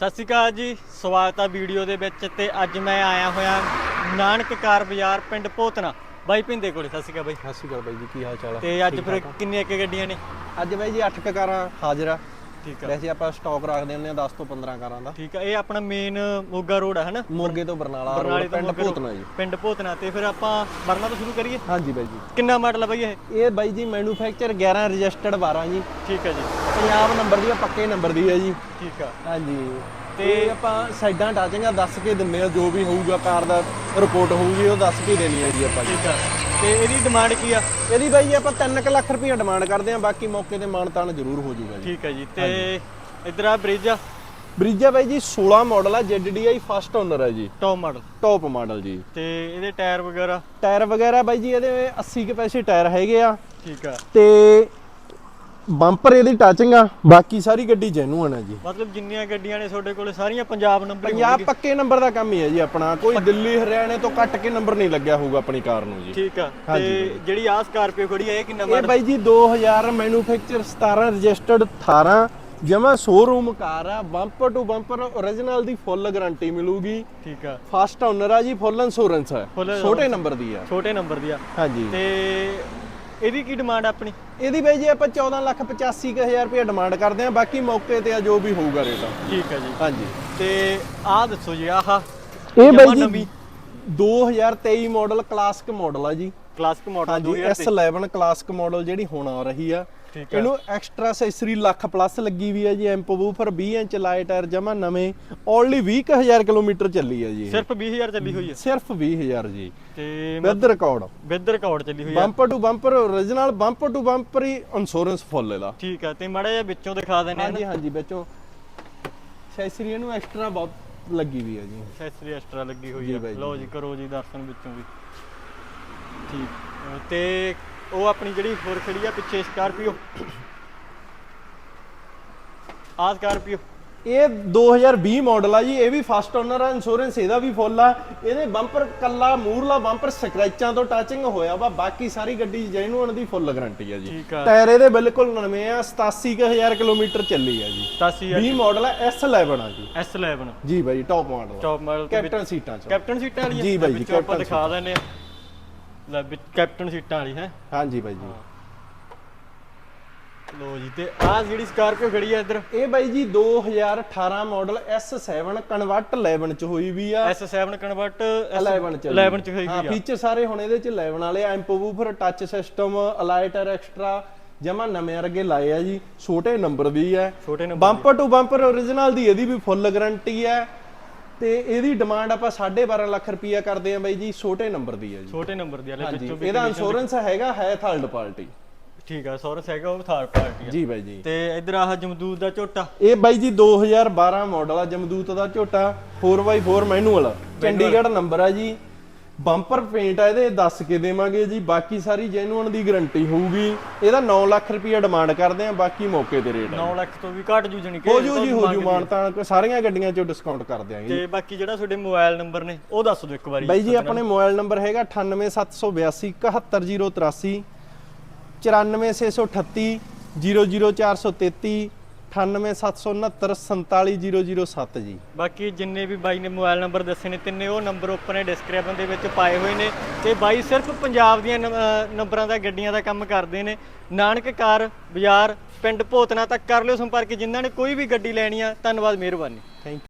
ਸਤਿ ਸ਼੍ਰੀ ਅਕਾਲ ਜੀ ਸਵਾਗਤ ਆ ਵੀਡੀਓ ਦੇ ਵਿੱਚ ਤੇ ਅੱਜ ਮੈਂ ਆਇਆ ਹੋਇਆ ਨਾਨਕ ਕਾਰ ਬਾਜ਼ਾਰ ਪਿੰਡ ਭੋਤਨਾ। ਬਾਈ ਪਿੰਦੇ ਕੋਲੇ ਸਤਿ ਸ਼੍ਰੀ ਅਕਾਲ ਬਾਈ। ਸਤਿ ਸ਼੍ਰੀ ਅਕਾਲ ਬਾਈ ਜੀ ਕੀ ਹਾਲ ਚਾਲ ਹੈ ਤੇ ਅੱਜ ਫਿਰ ਕਿੰਨੀਆਂ ਕੁ ਗੱਡੀਆਂ ਨੇ? ਅੱਜ ਬਾਈ ਜੀ 8 ਕਾਰਾਂ ਹਾਜ਼ਰ ਆ। ਠੀਕ ਆ। ਵੈਸੇ ਆਪਾਂ ਸਟਾਕ ਰੱਖਦੇ ਹੁੰਦੇ ਆ 10 ਤੋਂ 15 ਕਾਰਾਂ ਦਾ। ਠੀਕ ਆ ਇਹ ਆਪਣਾ ਮੇਨ ਮੋਗਾ ਰੋਡ ਆ ਹਨਾ? ਮੁਰਗੇ ਤੋਂ ਬਰਨਾਲਾ ਬਰਨਾਲੇ ਤੋਂ ਪਿੰਡ ਮੋਗਾ ਭੂਤਨਾ ਜੀ। ਪਿੰਡ ਭੋਤਨਾ। ਤੇ ਫਿਰ ਆਪਾਂ ਵਰਨਾ ਤੋਂ ਸ਼ੁਰੂ ਕਰੀਏ? ਹਾਂਜੀ ਬਾਈ ਜੀ। ਕਿੰਨਾ ਮਾਡਲ ਆ ਬਾਈ ਇਹ? ਇਹ ਬਾਈ ਜੀ ਮੈਨੂਫੈਕਚਰ 11 ਰਜਿਸਟਰਡ 12 ਜੀ। ਠੀਕ ਆ ਜੀ। ਪੰਜਾਬ ਨੰਬਰ ਦੀ ਆ ਪੱਕੇ ਨੰਬਰ ਦੀ ਹੈ ਜੀ। ਠੀਕ ਆ। ਹਾਂਜੀ। ਤੇ ਆਪਾਂ ਸਾਈਡਾਂ ਟਾਚਿੰਗਾਂ ਦੱਸ ਕੇ ਦਿੰਦੇ ਆ ਜੋ ਵੀ ਹੋਊਗਾ ਕਾਰ ਦਾ ਰਿਪੋਰਟ ਹੋਊਗੀ ਉਹ ਦੱਸ ਕੇ ਦੇਣੀ ਹੈ ਜੀ ਆਪਾਂ ਠੀਕ ਆ। ਤੇ ਇਹਦੀ ਡਿਮਾਂਡ ਕੀ ਆ? ਇਹਦੀ ਬਾਈ ਜੀ ਆਪਾਂ 3 ਲੱਖ ਰੁਪਏ ਡਿਮਾਂਡ ਕਰਦੇ ਆ ਬਾਕੀ ਮੌਕੇ ਤੇ ਮਾਨ ਤਾਨ ਜ਼ਰੂਰ ਹੋ ਜਾਊਗਾ ਜੀ। ਠੀਕ ਆ ਜੀ। ਤੇ ਇਧਰ ਆ ਬ੍ਰਿਜ ਆ। ਬ੍ਰਿਜਾ ਬਾਈ ਜੀ 16 ਮਾਡਲ ਆ ZDI ਫਸਟ ਓਨਰ ਹੈ ਜੀ। ਟੌਪ ਮਾਡਲ ਟੌਪ ਮਾਡਲ ਜੀ। ਤੇ ਇਹਦੇ ਟਾਇਰ ਵਗੈਰਾ? ਟਾਇਰ ਵਗੈਰਾ ਬਾਈ ਜੀ ਇਹਦੇ 80 ਕੇ ਪੈਸੇ ਟਾਇਰ ਹੈਗੇ ਆ। ਠੀਕ ਆ। ਤੇ ਬੰਪਰ ਇਹਦੀ ਟੱਚਿੰਗ ਆ। ਬਾਕੀ ਸਾਰੀ ਗੱਡੀ ਜੈਨੂਅਨ ਹੈ ਜੀ। ਮਤਲਬ ਜਿੰਨੀਆਂ ਗੱਡੀਆਂ ਨੇ ਤੁਹਾਡੇ ਕੋਲੇ ਸਾਰੀਆਂ ਪੰਜਾਬ ਨੰਬਰ ਪੰਜਾਬ ਪੱਕੇ ਨੰਬਰ ਦਾ ਕੰਮ ਹੀ ਹੈ ਜੀ ਆਪਣਾ। ਕੋਈ ਦਿੱਲੀ ਹਰਿਆਣੇ ਤੋਂ ਕੱਟ ਕੇ ਨੰਬਰ ਨਹੀਂ ਲੱਗਿਆ ਹੋਊਗਾ ਆਪਣੀ ਕਾਰ ਨੂੰ ਜੀ। ਠੀਕ ਆ। ਤੇ ਜਿਹੜੀ ਆ ਸਕਾਰਪੀਓ ਖੜੀ ਆ ਇਹ ਕਿੰਨਾ ਇਹ ਮਾਡਲ? ਬਾਈ ਜੀ 2000 ਮੈਨੂਫੈਕਚਰ 17 ਰਜਿਸਟਰਡ 18 ਜਮਾ ਸ਼ੋਰੂਮ ਕਾਰ ਆ। ਬੰਪਰ ਟੂ ਬੰਪਰ origignal ਦੀ ਫੁੱਲ ਗਾਰੰਟੀ ਮਿਲੂਗੀ। ਠੀਕ ਆ। ਫਸਟ ਓਨਰ ਆ ਜੀ ਫੁੱਲ ਇੰਸ਼ੋਰੈਂਸ Full ਛੋਟੇ ਨੰਬਰ ਦੀ ਆ। ਛੋਟੇ ਨੰਬਰ ਦੀ ਆ। ਹਾਂਜੀ। ਤੇ ਇਹਦੀ ਕੀ ਡਿਮਾਂਡ ਆਪਣੀ? ਇਹਦੀ ਬਾਈ ਜੀ ਆਪਾਂ 14 ਲੱਖ 85 ਕੁ ਹਜ਼ਾਰ ਰੁਪਏ ਡਿਮਾਂਡ ਕਰਦੇ ਆ ਬਾਕੀ ਮੌਕੇ ਤੇ ਆ ਜੋ ਵੀ ਹੋਊਗਾ ਰੇਟ ਠੀਕ ਆ ਜੀ। ਹਾਂਜੀ। ਤੇ ਆਹ ਦੱਸੋ ਜੀ ਆਹ ਇਹ ਬਾਈ ਜੀ ਨਵੀਂ 2023 ਮਾਡਲ ਕਲਾਸਿਕ ਮਾਡਲ ਆ ਜੀ। ਕਲਾਸਿਕ ਮਾਡਲ ਹਾਂਜੀ 2023 S11 ਕਲਾਸਿਕ ਮਾਡਲ ਜਿਹੜੀ ਹੁਣ ਆ ਰਹੀ ਆ। ਠੀਕ ਇਹਨੂੰ ਐਕਸਟਰਾ ਐਕਸੈਸਰੀ ਲੱਖ ਪਲੱਸ ਲੱਗੀ ਵੀ ਆ ਜੀ amp woofer 20 inch light tyre ਜਮਾ ਨਵੇਂ ਓਨਲੀ 20000 ਕਿਲੋਮੀਟਰ ਚੱਲੀ ਆ ਜੀ। ਸਿਰਫ 20000 ਚੱਲੀ ਹੋਈ ਹੈ ਸਿਰਫ 20000 ਜੀ। ਤੇ ਵਿਦ ਰਿਕਾਰਡ ਵਿਦ ਰਿਕਾਰਡ ਚੱਲੀ ਹੋਈ ਆ। Bumper to bumper origignal bumper to bumper he insurance full ਇਹਦਾ। ਠੀਕ ਆ ਤੇ ਮਾੜਾ ਜਿਹਾ ਵਿੱਚੋਂ ਦਿਖਾ ਦਿੰਦੇ ਆ ਹਾਂਜੀ ਹਾਂਜੀ ਵਿੱਚੋਂ ਐਕਸੈਸਰੀ ਇਹਨੂੰ ਐਕਸਟਰਾ ਬਹੁਤ ਲੱਗੀ ਵੀ ਆ ਜੀ। ਐਕਸੈਸਰੀ ਐਕਸਟਰਾ ਲੱਗੀ ਹੋਈ ਜੀ ਹੈ ਬਾਈ ਜੀ, ਲਓ ਜੀ ਕਰੋ ਜੀ ਦਰਸ਼ਨ ਵਿੱਚੋਂ ਵੀ। ਠੀਕ। ਅਹ ਤੇ ਉਹ ਆਪਣੀ ਜਿਹੜੀ ਹੋਰ ਖੜੀ ਆ ਪਿੱਛੇ ਸਕਾਰਪੀਓ। ਆ ਸਕਾਰਪੀਓ। ਇਹ 2020 ਮਾਡਲ ਆ ਜੀ ਇਹ ਵੀ ਫਸਟ ਓਨਰ ਆ ਇੰਸ਼ੋਰੈਂਸ ਇਹਦਾ ਵੀ ਫੁੱਲ ਆ। ਇਹਦੇ ਬੰਪਰ ਕੱਲਾ ਮੂਰਲਾ ਬੰਪਰ ਸਕ੍ਰੈਚਾਂ ਤੋਂ ਟੱਚਿੰਗ ਹੋਇਆ ਵਾ ਬਾਕੀ ਸਾਰੀ ਗੱਡੀ ਜੈਨੂਅਨ ਦੀ ਫੁੱਲ ਗਾਰੰਟੀ ਆ ਜੀ। ਠੀਕ ਆ। ਟਾਇਰ ਇਹਦੇ ਬਿਲਕੁਲ ਨਵੇਂ ਆ 87000 ਕਿਲੋਮੀਟਰ ਚੱਲੀ ਆ ਜੀ। 87 20 ਮਾਡਲ ਆ S11 ਆ ਜੀ। S11 ਜੀ ਬਾਈ top model top model captain ਸੀਟਾਂ ਚ ਕੈਪਟਨ ਸੀਟਾਂ ਵਾਲੀ ਆ? ਜੀ ਬਾਈ ਜੀ, ਵਿੱਚੋਂ ਆਪਾਂ ਕੈਪਟਨ ਦਿਖਾ ਦਿੰਦੇ ਆ। ਲੈ ਵਿੱਚ ਕੈਪਟਨ ਸੀਟਾਂ ਵਾਲੀ ਹੈ? ਹਾਂਜੀ ਬਾਈ ਜੀ। ਲੋ ਜੀ ਤੇ ਆਹ ਜਿਹੜੀ ਸਕਾਰਪੀਓ ਖੜੀ ਆ ਇੱਧਰ। ਇਹ ਬਾਈ ਜੀ 2018 ਮਾਡਲ S7 ਕਨਵਰਟ 11 ਚ ਹੋਈ ਵੀ ਆ। S7 ਕਨਵਰਟ 11 ਚ 11 ਚ ਹੋਈ ਹੋਈ ਆ। ਫੀਚਰ ਸਾਰੇ ਹੁਣ ਇਹਦੇ ਚ 11 ਵਾਲੇ ਐਂਪ ਵੂਫਰ ਟੱਚ ਸਿਸਟਮ ਅਲਾਈਟਰ ਐਕਸਟਰਾ ਜਮਾ ਨਵੇਂ ਵਰਗੇ ਲਾਏ ਆ ਜੀ। ਛੋਟੇ ਨੰਬਰ ਛੋਟੇ number bumper to bumper origignal ਦੀ ਇਹਦੀ ਵੀ ਫੁੱਲ ਗਾਰੰਟੀ ਹੈ ਤੇ ਇਹਦੀ ਡਿਮਾਂਡ ਆਪਾਂ 12.5 ਲੱਖ ਰੁਪਈਆ ਕਰਦੇ ਆ ਬਾਈ ਜੀ ਛੋਟੇ ਨੰਬਰ ਦੀ ਹੈ ਜੀ। ਛੋਟੇ ਨੰਬਰ ਦੀ ਆ ਲੈ ਹਾਂਜੀ ਵਿੱਚੋਂ ਵੀ ਇਹਦਾ ਇੰਸ਼ੋਰੈਂਸ ਹੈਗਾ ਹੈ ਥਰਡ ਪਾਰਟੀ ਠੀਕ ਆ ਸੌਰਸ ਹੈਗਾ ਉਹ ਥਰਡ ਪਾਰਟੀ ਆ। ਜੀ ਬਾਈ ਜੀ। ਤੇ ਇੱਧਰ ਆਹ ਜਮਦੂਤ ਦਾ ਝੋਟਾ। ਇਹ ਬਾਈ ਜੀ 2012 ਮਾਡਲ ਆ ਜਮਦੂਤ ਦਾ ਝੋਟਾ 4x4 ਮੈਨੂਅਲ ਚੰਡੀਗੜ੍ਹ ਨੰਬਰ ਆ ਜੀ। ਬੰਪਰ ਪੇਂਟ ਆ ਇਹਦੇ ਦੱਸ ਕੇ ਦੇਵਾਂਗੇ ਜੀ ਬਾਕੀ ਸਾਰੀ ਜੈਨੂਅਨ ਦੀ ਗਾਰੰਟੀ ਹੋਊਗੀ। ਇਹਦਾ 9 ਲੱਖ ਰੁਪਈਆ ਡਿਮਾਂਡ ਕਰਦੇ ਆ ਬਾਕੀ ਮੌਕੇ ਤੇ ਰੇਟ 9 ਲੱਖ ਤੋਂ ਵੀ ਘੱਟ ਜੂ ਜਣੀ ਕਿ ਹੋ ਜੂ ਜੀ ਹੋ ਜੂ ਮਾਨਤਾਨ ਸਾਰੀਆਂ ਗੱਡੀਆਂ ਚੋਂ ਡਿਸਕਾਊਂਟ ਕਰ ਦਿਆਂਗੇ ਤੇ ਬਾਕੀ ਜਿਹੜਾ ਤੁਹਾਡੇ ਮੋਬਾਈਲ ਨੰਬਰ ਨੇ ਉਹ ਦੱਸ ਦਿਓ ਇੱਕ ਵਾਰੀ। ਬਾਈ ਜੀ ਆਪਣੇ ਮੋਬਾਈਲ ਨੰਬਰ ਹੈਗਾ 98782 71083 94638 00433 98769 ਜੀ ਬਾਕੀ ਜਿੰਨੇ ਵੀ ਬਾਈ ਨੇ ਮੋਬਾਈਲ ਨੰਬਰ ਦੱਸੇ ਨੇ ਤਿੰਨੇ ਉਹ ਨੰਬਰ ਆਪਣੇ ਨੇ ਡਿਸਕ੍ਰਿਪਸ਼ਨ ਦੇ ਵਿੱਚ ਪਾਏ ਹੋਏ ਨੇ ਤੇ ਬਾਈ ਸਿਰਫ ਪੰਜਾਬ ਦੀਆਂ ਨੰਬ- ਨੰਬਰਾਂ ਦਾ ਗੱਡੀਆਂ ਦਾ ਕੰਮ ਕਰਦੇ ਨੇ ਨਾਨਕ ਕਾਰ ਬਾਜ਼ਾਰ ਪਿੰਡ ਭੋਤਨਾ ਤੱਕ ਕਰ ਲਿਓ ਸੰਪਰਕ ਜਿਨ੍ਹਾਂ ਨੇ ਕੋਈ ਵੀ ਗੱਡੀ ਲੈਣੀ ਆ ਧੰਨਵਾਦ ਮਿਹਰਬਾਨੀ ਥੈਂਕ